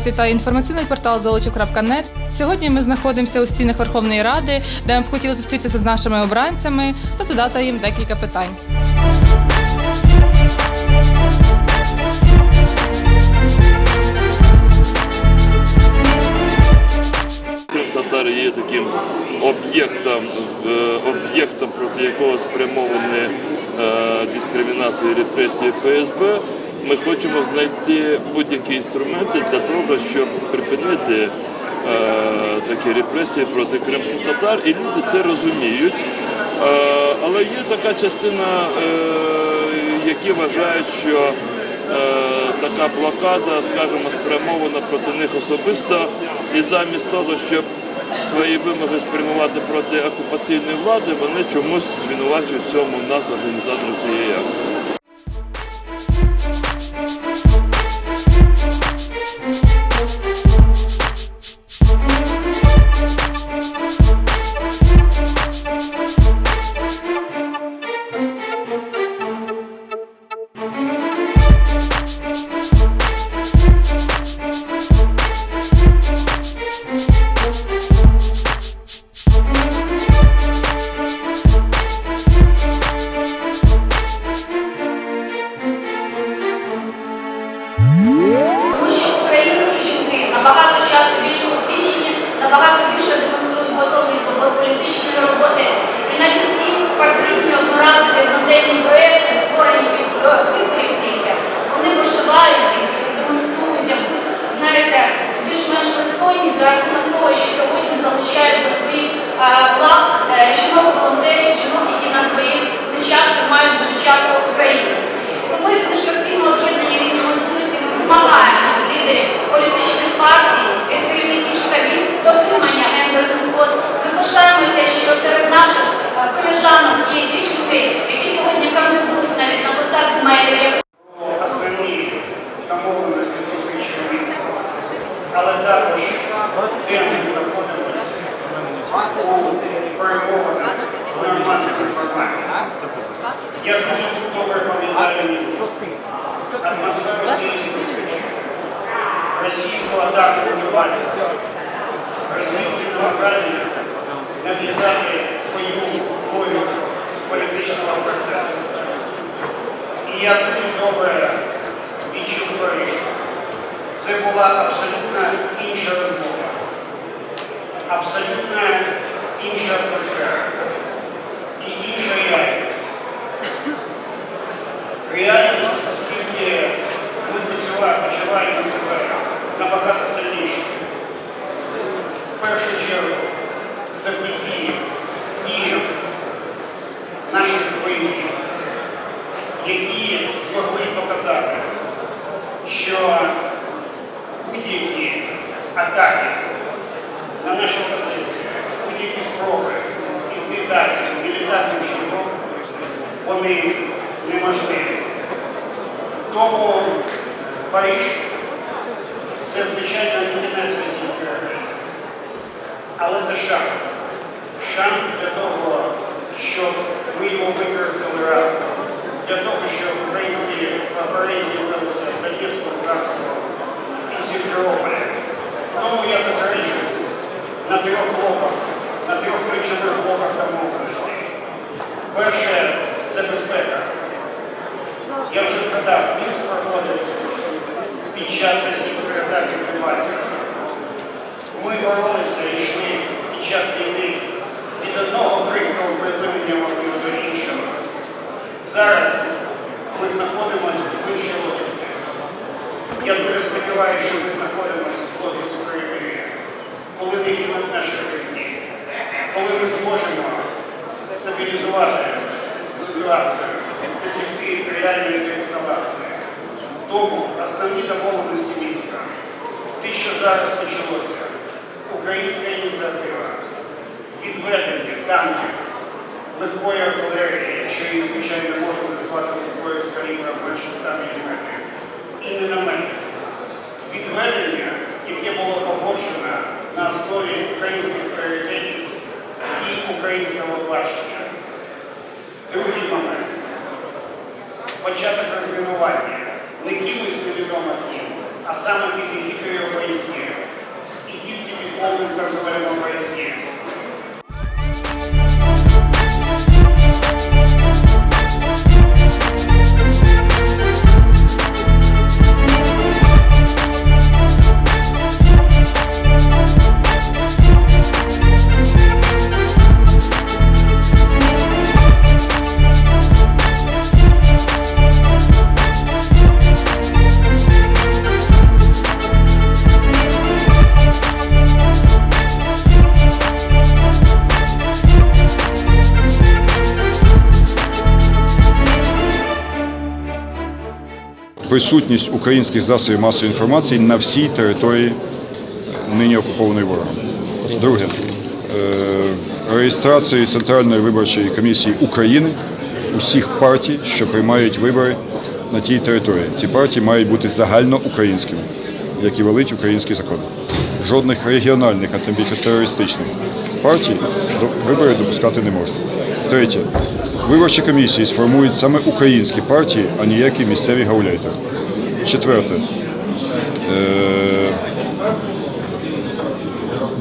Вас вітає інформаційний портал золочів.нет. Сьогодні ми знаходимося у стінах Верховної Ради, де ми б хотіли зустрітися з нашими обранцями та задати їм декілька питань. Крим є таким об'єктом, е, об'єктом, проти якого спрямовані е, дискримінація і репресії ФСБ. Ми хочемо знайти будь-які інструменти для того, щоб припинити е, такі репресії проти кримських татар, і люди це розуміють. Е, але є така частина, е, які вважають, що е, така блокада, скажімо, спрямована проти них особисто, і замість того, щоб свої вимоги спрямувати проти окупаційної влади, вони чомусь звинувачують в цьому нас, організаторів цієї акції. Лав е, жінок-волонтерів, жінок, які на своїх плечах тримають дуже часто Україну. Тому як міжфракційне об'єднання рівні можливості ми вимагаємо від лідерів політичних партій, від керівників штабів дотримання гендерних код. Ми пишаємося, що серед наших е, колежанок є ті жінки, які сьогодні кандидують навіть на посади мерів. основні домовленості зустрічі у Мінську, але також де ми знаходимося у перемовинах в нормандському форматі. Я дуже добре пам'ятаю Мінськ. Атмосферу цієї зустрічі, російську атаку на Дебальця, російські намагання нав'язати свою логіку політичного процесу. І я дуже добре відчув Париж. Це була абсолютно інша розмова, абсолютно інша атмосфера і інша реальність. Реальність, оскільки ми почува- почуваємо себе набагато сильніше. В першу чергу завдяки діям наших воїнів, які змогли показати, що будь-які атаки на наші позиції, будь-які спроби йти далі мілітарним шляхом, вони неможливі. Тому Париж це звичайно не кінець російської агресії. Але це шанс. Шанс для того, щоб ми його використали разом. Для того, щоб українські прапори з'явилися в Донецьку, Луганську і Сімферополі. Тому я зосереджуюсь на трьох блоках, на трьох ключових блоках домовленостей. Перше це безпека. Я вже згадав, Мінськ проходив під час російської атаки в Донбасі. Ми боролися і йшли під час війни від одного крихкого припинення вогню до іншого. Зараз ми знаходимося в іншій логіці. Я дуже сподіваюся, що ми знаходимося в логіці перемир'я, коли гинуть наші житті, коли ми зможемо стабілізувати ситуацію, досягти реальної деескалації. Тому основні домовленості Мінська, те, що зараз почалося, українська ініціатива, відведення танків, легкої артилерії, якщо її, звичайно, можна назвати легкою з калібром менше 100 мм, і мінометів. Відведення, яке було погоджено на основі українських пріоритетів і українського бачення. Другий момент. Початок розмінування. Не кимось невідомо ким, а саме під егідою присутність українських засобів масової інформації на всій території нині окупованої ворогом. Друге, е, реєстрацію Центральної виборчої комісії України усіх партій, що приймають вибори на тій території. Ці партії мають бути загальноукраїнськими, як і велить український закон. Жодних регіональних, а тим більше терористичних партій до вибори допускати не можна. Третє. Виборчі комісії сформують саме українські партії, а ніякі місцеві гауляйтери. Четверте. Е,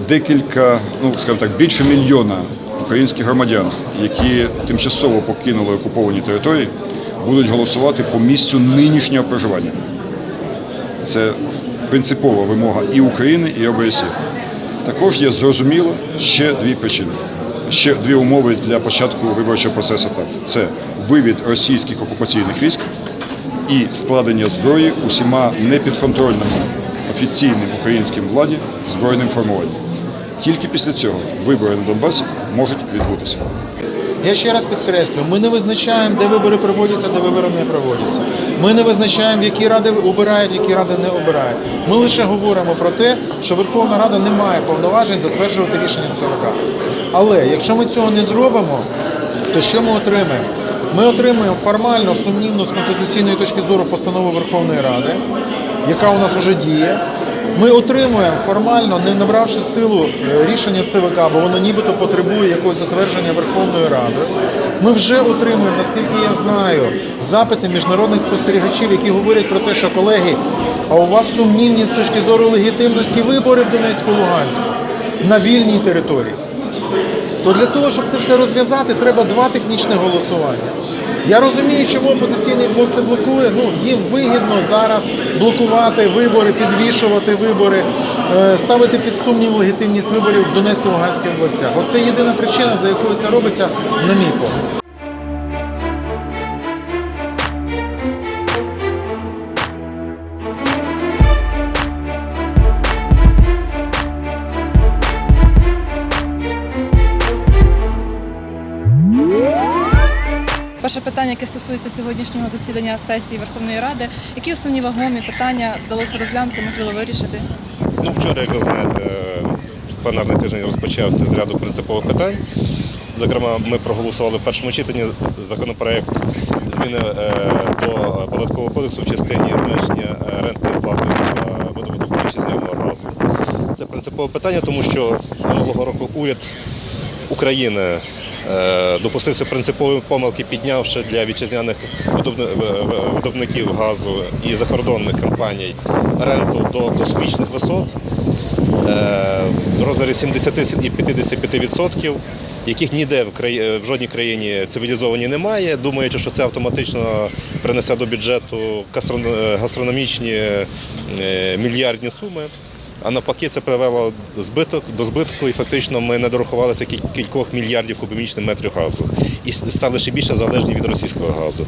декілька, ну скажімо так, більше мільйона українських громадян, які тимчасово покинули окуповані території, будуть голосувати по місцю нинішнього проживання. Це принципова вимога і України, і ОБСЄ. Також є зрозуміло ще дві причини. Ще дві умови для початку виборчого процесу. Так, це вивід російських окупаційних військ і складення зброї усіма непідконтрольними офіційним українським владі збройним формуванням. Тільки після цього вибори на Донбасі можуть відбутися. Я ще раз підкреслю, ми не визначаємо, де вибори проводяться, де вибори не проводяться. Ми не визначаємо, які ради обирають, які ради не обирають. Ми лише говоримо про те, що Верховна Рада не має повноважень затверджувати рішення ЦВК. Але якщо ми цього не зробимо, то що ми отримаємо? Ми отримуємо формально сумнівну з конституційної точки зору постанову Верховної Ради, яка у нас вже діє. Ми отримуємо формально, не набравши силу е, рішення ЦВК, бо воно нібито потребує якогось затвердження Верховною Радою. Ми вже отримуємо, наскільки я знаю, запити міжнародних спостерігачів, які говорять про те, що колеги, а у вас сумнівні з точки зору легітимності виборів в Донецьку Луганську на вільній території. То для того, щоб це все розв'язати, треба два технічні голосування. Я розумію, чому опозиційний блок це блокує. Ну їм вигідно зараз блокувати вибори, підвішувати вибори, е, ставити під сумнів легітимність виборів в Донецькій Луганській областях. Оце єдина причина, за якою це робиться, на мій погляд. Перше питання, яке стосується сьогоднішнього засідання сесії Верховної Ради, які основні вагомі питання вдалося розглянути, можливо, вирішити? Ну, вчора, як ви знаєте, пленарний тиждень розпочався з ряду принципових питань. Зокрема, ми проголосували в першому читанні законопроект зміни е, до податкового кодексу в частині зменшення е, рентної плати за видобуток вітчизняного газу. Це принципове питання, тому що минулого року уряд України допустився принципової помилки, піднявши для вітчизняних в- в- видобників газу і закордонних компаній ренту до космічних висот е, в розмірі 70 і 55%, яких ніде в, краї... в жодній країні цивілізованій немає, думаючи, що це автоматично принесе до бюджету гастрономічні е, мільярдні суми. А навпаки, це привело збиток до збитку, і фактично ми не дорахувалися кількох мільярдів кубічних метрів газу і стали ще більше залежні від російського газу.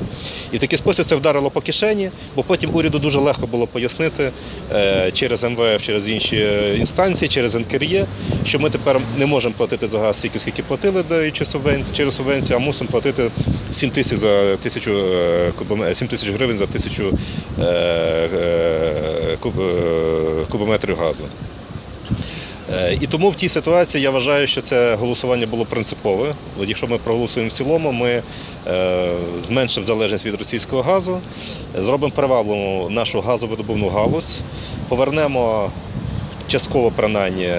І в такий спосіб це вдарило по кишені, бо потім уряду дуже легко було пояснити е, через МВФ, через інші е, інстанції, через НКРЄ, що ми тепер не можемо платити за газ стільки, скільки платили даючи субвенцію, через субвенцію, а мусимо платити 7 тисяч за тисячу е, 7 тисяч гривень за тисячу е, е, куб, е, кубометрів газу. Е, І тому в тій ситуації я вважаю, що це голосування було принципове. Якщо ми проголосуємо в цілому, ми е, зменшимо залежність від російського газу, зробимо привабливу нашу газовидобувну галузь, повернемо частково принаймні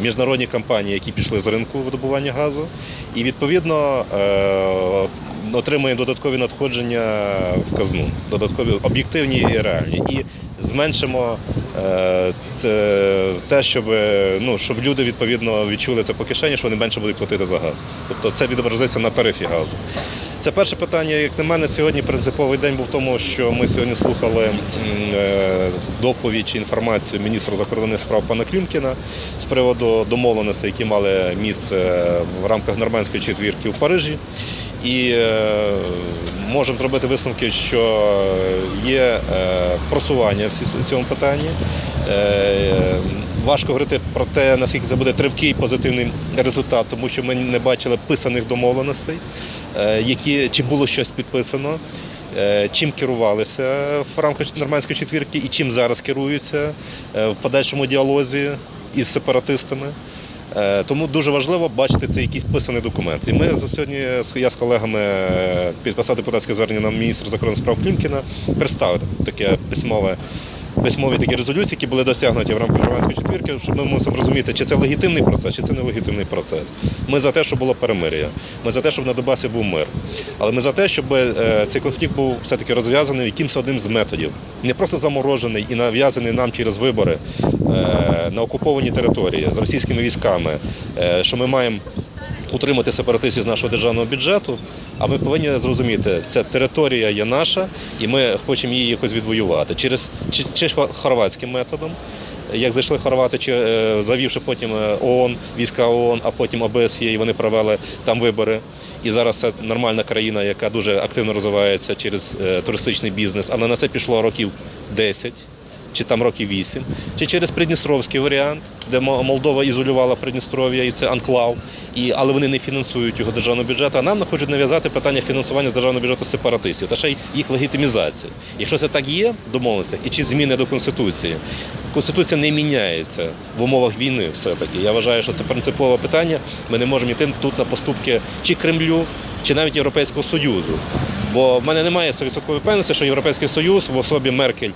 міжнародні компанії, які пішли з ринку видобування газу, і відповідно е, отримуємо додаткові надходження в казну, додаткові об'єктивні і реальні. І зменшимо е, це те, щоб, е, ну, щоб люди відповідно відчули це по кишені, що вони менше будуть платити за газ. Тобто це відобразиться на тарифі газу. Це перше питання, як на мене, сьогодні принциповий день був в тому, що ми сьогодні слухали е, доповідь чи інформацію міністра закордонних справ пана Клімкіна з приводу домовленостей, які мали місце в рамках нормандської четвірки у Парижі. І е, можемо зробити висновки, що є е, просування в цьому питанні. Важко говорити про те, наскільки це буде тривкий позитивний результат, тому що ми не бачили писаних домовленостей, які, чи було щось підписано. е, Чим керувалися в рамках нормандської четвірки і чим зараз керуються е, в подальшому діалозі із сепаратистами. Е, Тому дуже важливо бачити це якийсь писаний документ. І ми за сьогодні я з колегами е, підписав депутатське звернення на міністра закордонних справ Клімкіна представити таке письмове. Письмові такі резолюції, які були досягнуті в рамках громадської четвірки, щоб ми мусимо розуміти, чи це легітимний процес, чи це нелегітимний процес. Ми за те, щоб було перемир'я. Ми за те, щоб на Донбасі був мир. Але ми за те, щоб е, цей конфлікт був все-таки розв'язаний якимось одним з методів. Не просто заморожений і нав'язаний нам через вибори е, на окупованій території з російськими військами, е, що ми маємо утримати сепаратистів з нашого державного бюджету. А ми повинні зрозуміти, ця територія є наша, і ми хочемо її якось відвоювати через чи, чи хорватським методом. Як зайшли хорвати, чи е, завівши потім е, ООН, війська ООН, а потім ОБСЄ, і вони провели там вибори. І зараз це нормальна країна, яка дуже активно розвивається через е, туристичний бізнес, але на це пішло років 10 чи там років 8, чи через Придністровський варіант, де Молдова ізолювала Придністров'я, і це анклав, і, але вони не фінансують його державного бюджету. А нам хочуть нав'язати питання фінансування з державного бюджету сепаратистів та ще й їх легітимізації. Якщо це так є, домовленостях, і чи зміни до Конституції. Конституція не міняється в умовах війни все-таки. Я вважаю, що це принципове питання. Ми не можемо йти тут на поступки чи Кремлю, чи навіть Європейського Союзу. Бо в мене немає 100% впевненості, що Європейський Союз в особі Меркель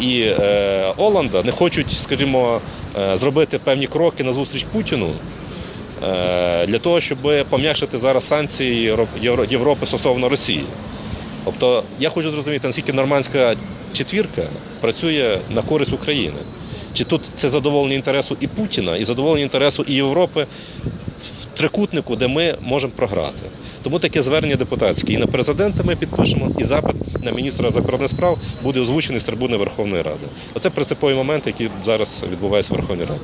і е, Оланда не хочуть, скажімо, е, зробити певні кроки на зустріч Путіну е, для того, щоб пом'якшити зараз санкції Євро- Євро- Європи стосовно Росії. Тобто я хочу зрозуміти, наскільки нормандська четвірка працює на користь України. Чи тут це задоволення інтересу і Путіна, і задоволення інтересу і Європи в трикутнику, де ми можемо програти. Тому таке звернення депутатське. І на президента ми підпишемо, і запит на міністра закордонних справ буде озвучений з трибуни Верховної Ради. Оце принципові моменти, які зараз відбуваються в Верховній Раді.